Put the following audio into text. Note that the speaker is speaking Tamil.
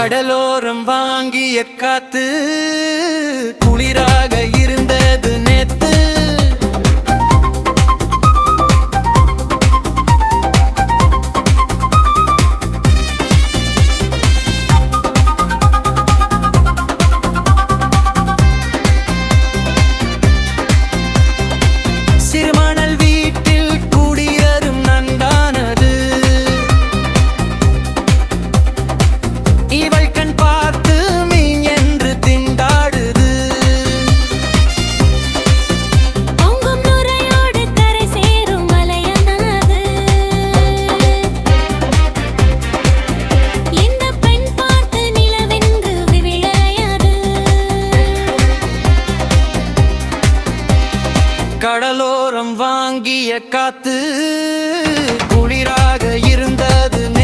கடலோரம் வாங்கிய காத்து குளிராக இரு தாங்கிய காத்து குளிராக இருந்தது